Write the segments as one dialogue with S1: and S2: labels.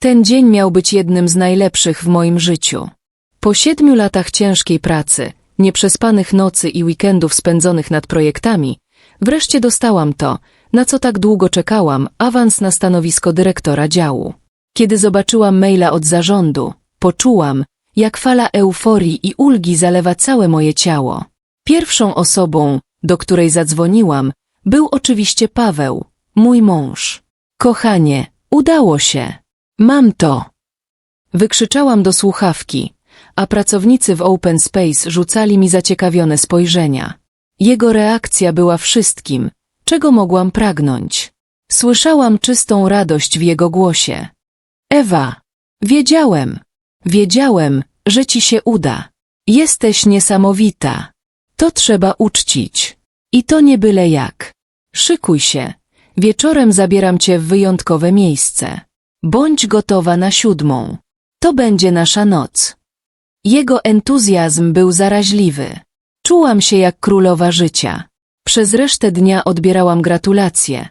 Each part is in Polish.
S1: Ten dzień miał być jednym z najlepszych w moim życiu. Po siedmiu latach ciężkiej pracy, nieprzespanych nocy i weekendów spędzonych nad projektami, wreszcie dostałam to, na co tak długo czekałam, awans na stanowisko dyrektora działu. Kiedy zobaczyłam maila od zarządu, poczułam, jak fala euforii i ulgi zalewa całe moje ciało. Pierwszą osobą, do której zadzwoniłam, był oczywiście Paweł, mój mąż. Kochanie, udało się. Mam to. Wykrzyczałam do słuchawki, a pracownicy w Open Space rzucali mi zaciekawione spojrzenia. Jego reakcja była wszystkim, czego mogłam pragnąć. Słyszałam czystą radość w jego głosie. Ewa, wiedziałem, wiedziałem, że ci się uda. Jesteś niesamowita. To trzeba uczcić. I to nie byle jak. Szykuj się. Wieczorem zabieram cię w wyjątkowe miejsce. Bądź gotowa na siódmą. To będzie nasza noc. Jego entuzjazm był zaraźliwy. Czułam się jak królowa życia. Przez resztę dnia odbierałam gratulacje,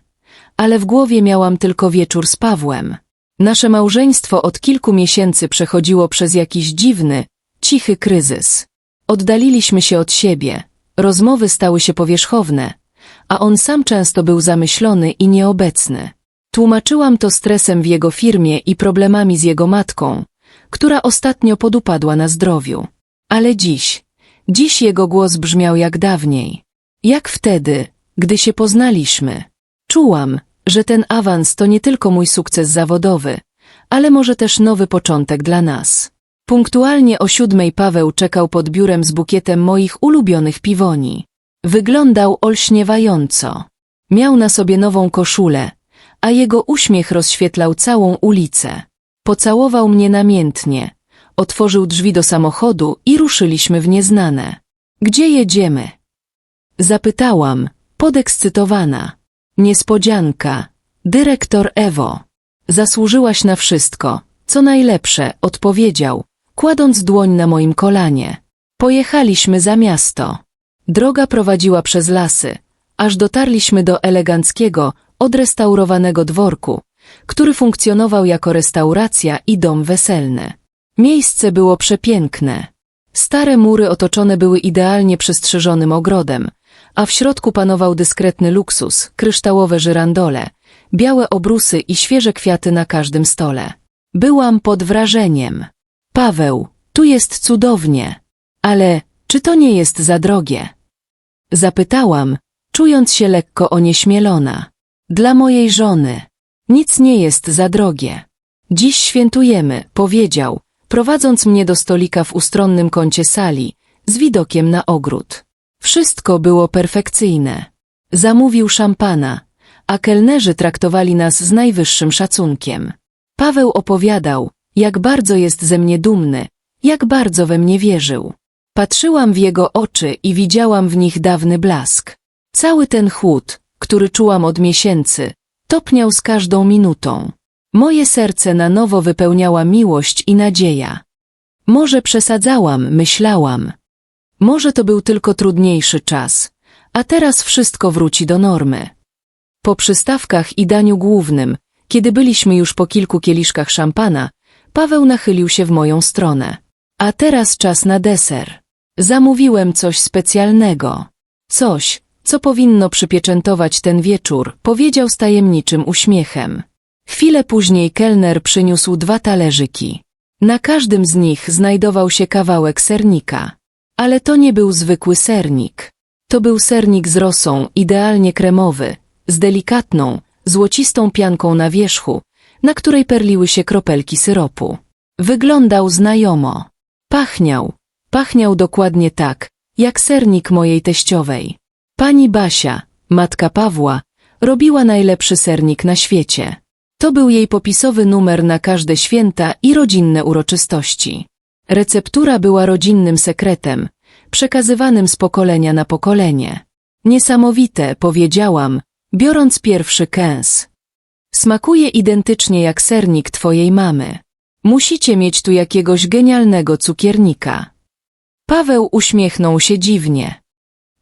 S1: ale w głowie miałam tylko wieczór z Pawłem. Nasze małżeństwo od kilku miesięcy przechodziło przez jakiś dziwny, cichy kryzys. Oddaliliśmy się od siebie, rozmowy stały się powierzchowne, a on sam często był zamyślony i nieobecny. Tłumaczyłam to stresem w jego firmie i problemami z jego matką, która ostatnio podupadła na zdrowiu. Ale dziś, dziś jego głos brzmiał jak dawniej. Jak wtedy, gdy się poznaliśmy. Czułam, że ten awans to nie tylko mój sukces zawodowy, ale może też nowy początek dla nas. Punktualnie o siódmej Paweł czekał pod biurem z bukietem moich ulubionych piwoni. Wyglądał olśniewająco. Miał na sobie nową koszulę, a jego uśmiech rozświetlał całą ulicę. Pocałował mnie namiętnie, otworzył drzwi do samochodu i ruszyliśmy w nieznane. Gdzie jedziemy? Zapytałam, podekscytowana. Niespodzianka. Dyrektor Ewo. Zasłużyłaś na wszystko, co najlepsze, odpowiedział, kładąc dłoń na moim kolanie. Pojechaliśmy za miasto. Droga prowadziła przez lasy, aż dotarliśmy do eleganckiego, odrestaurowanego dworku, który funkcjonował jako restauracja i dom weselny. Miejsce było przepiękne. Stare mury otoczone były idealnie przystrzyżonym ogrodem, a w środku panował dyskretny luksus, kryształowe żyrandole, białe obrusy i świeże kwiaty na każdym stole. Byłam pod wrażeniem. Paweł, tu jest cudownie. Ale czy to nie jest za drogie? Zapytałam, czując się lekko onieśmielona. Dla mojej żony. Nic nie jest za drogie. Dziś świętujemy, powiedział, prowadząc mnie do stolika w ustronnym kącie sali, z widokiem na ogród. Wszystko było perfekcyjne. Zamówił szampana, a kelnerzy traktowali nas z najwyższym szacunkiem. Paweł opowiadał, jak bardzo jest ze mnie dumny, jak bardzo we mnie wierzył. Patrzyłam w jego oczy i widziałam w nich dawny blask. Cały ten chłód, który czułam od miesięcy, topniał z każdą minutą. Moje serce na nowo wypełniała miłość i nadzieja. Może przesadzałam, myślałam. Może to był tylko trudniejszy czas, a teraz wszystko wróci do normy. Po przystawkach i daniu głównym, kiedy byliśmy już po kilku kieliszkach szampana, Paweł nachylił się w moją stronę. A teraz czas na deser. Zamówiłem coś specjalnego. Coś, co powinno przypieczętować ten wieczór, powiedział z tajemniczym uśmiechem. Chwilę później kelner przyniósł dwa talerzyki. Na każdym z nich znajdował się kawałek sernika. Ale to nie był zwykły sernik. To był sernik z rosą, idealnie kremowy, z delikatną, złocistą pianką na wierzchu, na której perliły się kropelki syropu. Wyglądał znajomo. Pachniał. Pachniał dokładnie tak, jak sernik mojej teściowej. Pani Basia, matka Pawła, robiła najlepszy sernik na świecie. To był jej popisowy numer na każde święta i rodzinne uroczystości. Receptura była rodzinnym sekretem, przekazywanym z pokolenia na pokolenie. Niesamowite, powiedziałam, biorąc pierwszy kęs. Smakuje identycznie jak sernik twojej mamy. Musicie mieć tu jakiegoś genialnego cukiernika. Paweł uśmiechnął się dziwnie.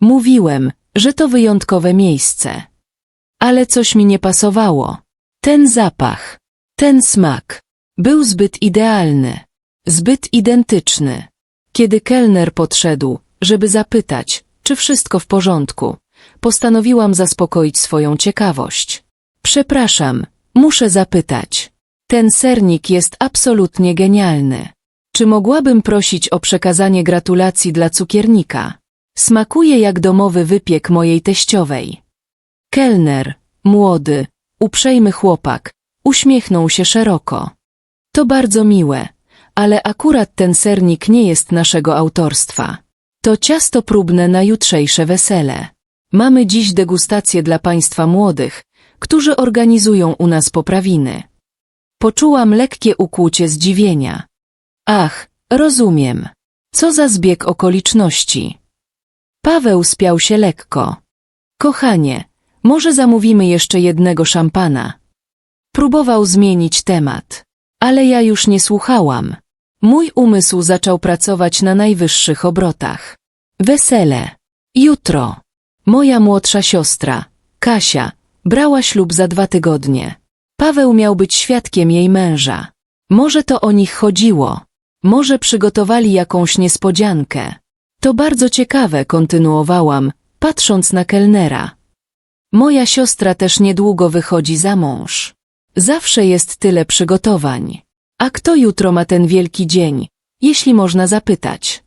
S1: Mówiłem, że to wyjątkowe miejsce. Ale coś mi nie pasowało. Ten zapach, ten smak. Był zbyt idealny, zbyt identyczny. Kiedy kelner podszedł, żeby zapytać, czy wszystko w porządku, postanowiłam zaspokoić swoją ciekawość. Przepraszam, muszę zapytać. Ten sernik jest absolutnie genialny. Czy mogłabym prosić o przekazanie gratulacji dla cukiernika? Smakuje jak domowy wypiek mojej teściowej. Kelner, młody, uprzejmy chłopak, uśmiechnął się szeroko. To bardzo miłe, ale akurat ten sernik nie jest naszego autorstwa. To ciasto próbne na jutrzejsze wesele. Mamy dziś degustację dla państwa młodych, którzy organizują u nas poprawiny. Poczułam lekkie ukłucie zdziwienia. Ach, rozumiem. Co za zbieg okoliczności. Paweł spiał się lekko. Kochanie, może zamówimy jeszcze jednego szampana. Próbował zmienić temat, ale ja już nie słuchałam. Mój umysł zaczął pracować na najwyższych obrotach. Wesele. Jutro. Moja młodsza siostra, Kasia, brała ślub za dwa tygodnie. Paweł miał być świadkiem jej męża. Może to o nich chodziło. Może przygotowali jakąś niespodziankę. To bardzo ciekawe, kontynuowałam, patrząc na kelnera. Moja siostra też niedługo wychodzi za mąż. Zawsze jest tyle przygotowań. A kto jutro ma ten wielki dzień, jeśli można zapytać?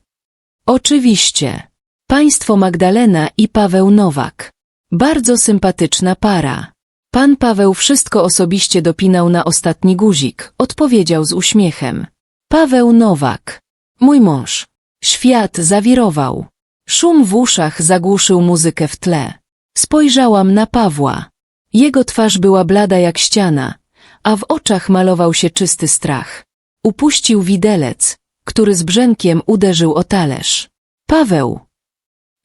S1: Oczywiście. Państwo Magdalena i Paweł Nowak. Bardzo sympatyczna para. Pan Paweł wszystko osobiście dopinał na ostatni guzik, odpowiedział z uśmiechem. Paweł Nowak. Mój mąż. Świat zawirował. Szum w uszach zagłuszył muzykę w tle. Spojrzałam na Pawła. Jego twarz była blada jak ściana, a w oczach malował się czysty strach. Upuścił widelec, który z brzękiem uderzył o talerz. Paweł!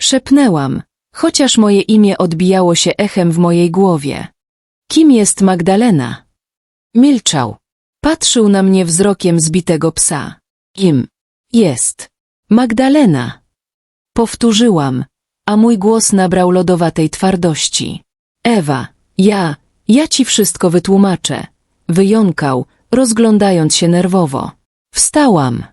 S1: Szepnęłam, chociaż moje imię odbijało się echem w mojej głowie. Kim jest Magdalena? Milczał. Patrzył na mnie wzrokiem zbitego psa. Kim jest Magdalena? Powtórzyłam, a mój głos nabrał lodowatej twardości. Ewa, ja, ja ci wszystko wytłumaczę. Wyjąkał, rozglądając się nerwowo. Wstałam.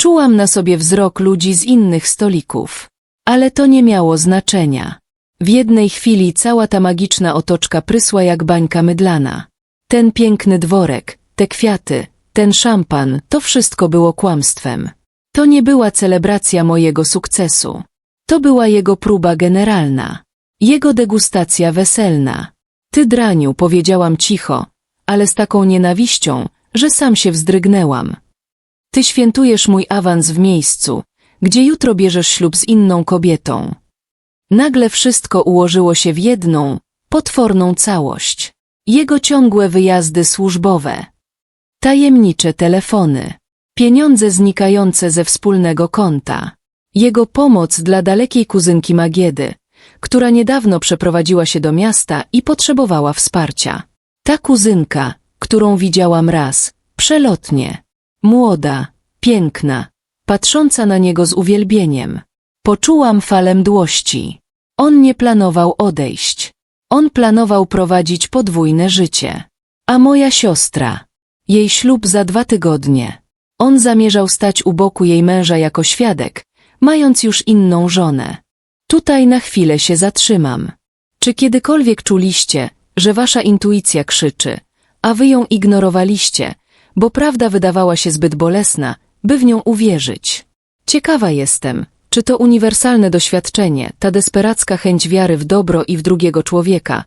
S1: Czułam na sobie wzrok ludzi z innych stolików. Ale to nie miało znaczenia. W jednej chwili cała ta magiczna otoczka prysła jak bańka mydlana. Ten piękny dworek, te kwiaty, ten szampan, to wszystko było kłamstwem. To nie była celebracja mojego sukcesu. To była jego próba generalna. Jego degustacja weselna. Ty draniu, powiedziałam cicho, ale z taką nienawiścią, że sam się wzdrygnęłam. Ty świętujesz mój awans w miejscu, gdzie jutro bierzesz ślub z inną kobietą. Nagle wszystko ułożyło się w jedną, potworną całość. Jego ciągłe wyjazdy służbowe. Tajemnicze telefony. Pieniądze znikające ze wspólnego konta. Jego pomoc dla dalekiej kuzynki Magiedy, która niedawno przeprowadziła się do miasta i potrzebowała wsparcia. Ta kuzynka, którą widziałam raz, przelotnie. Młoda, piękna, patrząca na niego z uwielbieniem. Poczułam falę mdłości. On nie planował odejść. On planował prowadzić podwójne życie. A moja siostra. Jej ślub za dwa tygodnie. On zamierzał stać u boku jej męża jako świadek, mając już inną żonę. Tutaj na chwilę się zatrzymam. Czy kiedykolwiek czuliście, że wasza intuicja krzyczy, a wy ją ignorowaliście, bo prawda wydawała się zbyt bolesna, by w nią uwierzyć? Ciekawa jestem, czy to uniwersalne doświadczenie, ta desperacka chęć wiary w dobro i w drugiego człowieka,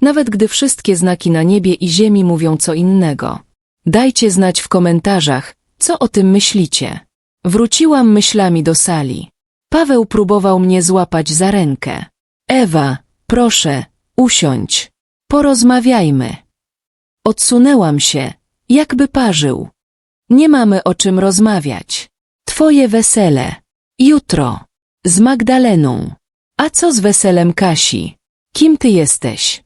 S1: nawet gdy wszystkie znaki na niebie i ziemi mówią co innego. Dajcie znać w komentarzach, co o tym myślicie. Wróciłam myślami do sali. Paweł próbował mnie złapać za rękę. Ewa, proszę, usiądź. Porozmawiajmy. Odsunęłam się, jakby parzył. Nie mamy o czym rozmawiać. Twoje wesele. Jutro. Z Magdaleną. A co z weselem Kasi? Kim ty jesteś?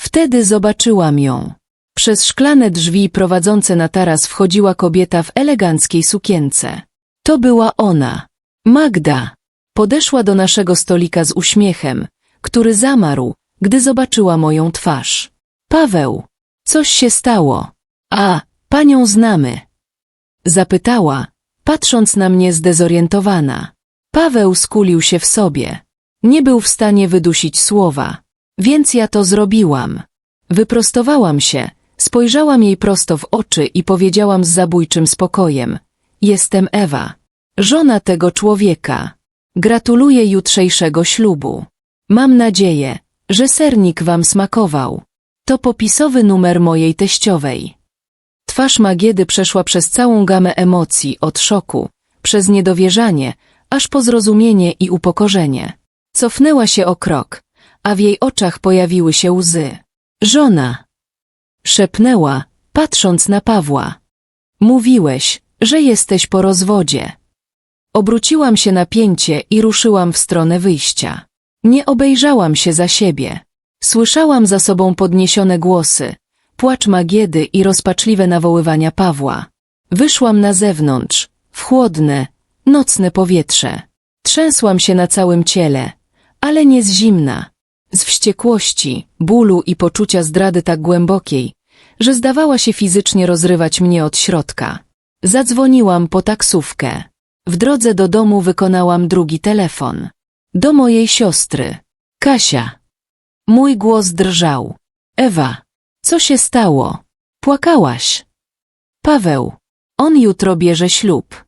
S1: Wtedy zobaczyłam ją. Przez szklane drzwi prowadzące na taras wchodziła kobieta w eleganckiej sukience. To była ona. Magda. Podeszła do naszego stolika z uśmiechem, który zamarł, gdy zobaczyła moją twarz. Paweł. Coś się stało. A, Panią znamy. Zapytała, patrząc na mnie zdezorientowana. Paweł skulił się w sobie. Nie był w stanie wydusić słowa. Więc ja to zrobiłam. Wyprostowałam się, spojrzałam jej prosto w oczy i powiedziałam z zabójczym spokojem. Jestem Ewa. Żona tego człowieka. Gratuluję jutrzejszego ślubu. Mam nadzieję, że sernik wam smakował. To popisowy numer mojej teściowej. Twarz Magiedy przeszła przez całą gamę emocji, od szoku, przez niedowierzanie, aż po zrozumienie i upokorzenie. Cofnęła się o krok, a w jej oczach pojawiły się łzy. Żona! Szepnęła, patrząc na Pawła. Mówiłeś, że jesteś po rozwodzie. Obróciłam się na pięcie i ruszyłam w stronę wyjścia. Nie obejrzałam się za siebie. Słyszałam za sobą podniesione głosy, płacz Magiedy i rozpaczliwe nawoływania Pawła. Wyszłam na zewnątrz, w chłodne, nocne powietrze. Trzęsłam się na całym ciele, ale nie z zimna. Z wściekłości, bólu i poczucia zdrady tak głębokiej, że zdawała się fizycznie rozrywać mnie od środka. Zadzwoniłam po taksówkę. W drodze do domu wykonałam drugi telefon. Do mojej siostry. Kasia. Mój głos drżał. Ewa. Co się stało? Płakałaś. Paweł. On jutro bierze ślub.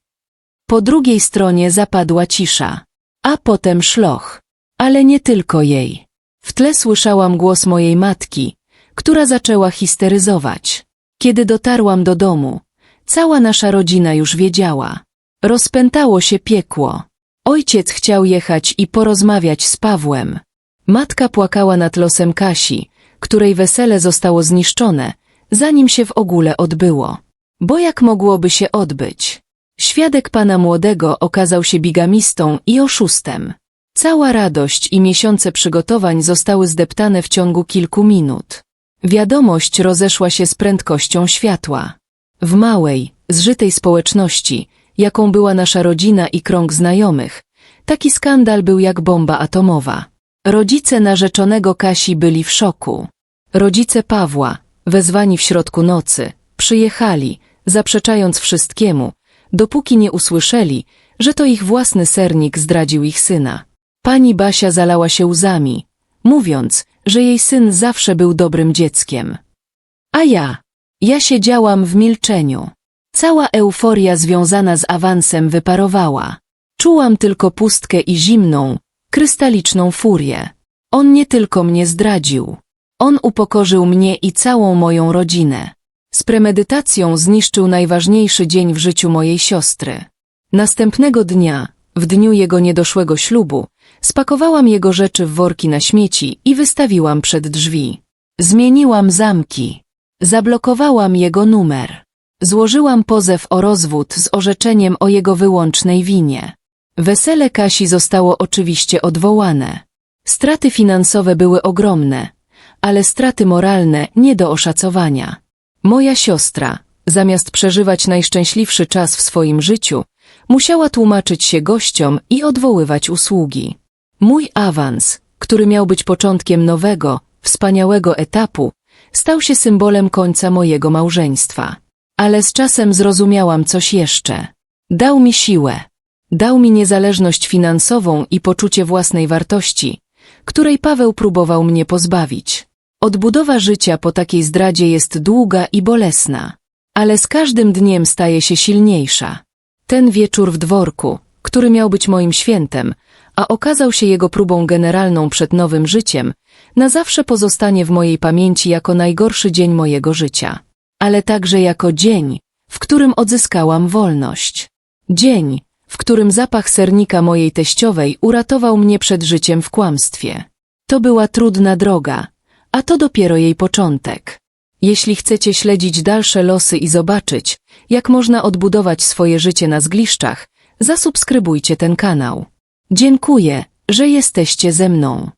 S1: Po drugiej stronie zapadła cisza. A potem szloch. Ale nie tylko jej. W tle słyszałam głos mojej matki, która zaczęła histeryzować. Kiedy dotarłam do domu, cała nasza rodzina już wiedziała. Rozpętało się piekło. Ojciec chciał jechać i porozmawiać z Pawłem. Matka płakała nad losem Kasi, której wesele zostało zniszczone, zanim się w ogóle odbyło. Bo jak mogłoby się odbyć? Świadek pana młodego okazał się bigamistą i oszustem. Cała radość i miesiące przygotowań zostały zdeptane w ciągu kilku minut. Wiadomość rozeszła się z prędkością światła. W małej, zżytej społeczności, jaką była nasza rodzina i krąg znajomych, taki skandal był jak bomba atomowa. Rodzice narzeczonego Kasi byli w szoku. Rodzice Pawła, wezwani w środku nocy, przyjechali, zaprzeczając wszystkiemu, dopóki nie usłyszeli, że to ich własny sernik zdradził ich syna. Pani Basia zalała się łzami, mówiąc, że jej syn zawsze był dobrym dzieckiem. A ja, ja siedziałam w milczeniu. Cała euforia związana z awansem wyparowała. Czułam tylko pustkę i zimną, krystaliczną furię. On nie tylko mnie zdradził. On upokorzył mnie i całą moją rodzinę. Z premedytacją zniszczył najważniejszy dzień w życiu mojej siostry. Następnego dnia, w dniu jego niedoszłego ślubu, spakowałam jego rzeczy w worki na śmieci i wystawiłam przed drzwi. Zmieniłam zamki. Zablokowałam jego numer. Złożyłam pozew o rozwód z orzeczeniem o jego wyłącznej winie. Wesele Kasi zostało oczywiście odwołane. Straty finansowe były ogromne, ale straty moralne nie do oszacowania. Moja siostra, zamiast przeżywać najszczęśliwszy czas w swoim życiu, musiała tłumaczyć się gościom i odwoływać usługi. Mój awans, który miał być początkiem nowego, wspaniałego etapu, stał się symbolem końca mojego małżeństwa. Ale z czasem zrozumiałam coś jeszcze. Dał mi siłę. Dał mi niezależność finansową i poczucie własnej wartości, której Paweł próbował mnie pozbawić. Odbudowa życia po takiej zdradzie jest długa i bolesna, ale z każdym dniem staje się silniejsza. Ten wieczór w dworku, który miał być moim świętem, a okazał się jego próbą generalną przed nowym życiem, na zawsze pozostanie w mojej pamięci jako najgorszy dzień mojego życia, ale także jako dzień, w którym odzyskałam wolność. Dzień, w którym zapach sernika mojej teściowej uratował mnie przed życiem w kłamstwie. To była trudna droga, a to dopiero jej początek. Jeśli chcecie śledzić dalsze losy i zobaczyć, jak można odbudować swoje życie na zgliszczach, zasubskrybujcie ten kanał. Dziękuję, że jesteście ze mną.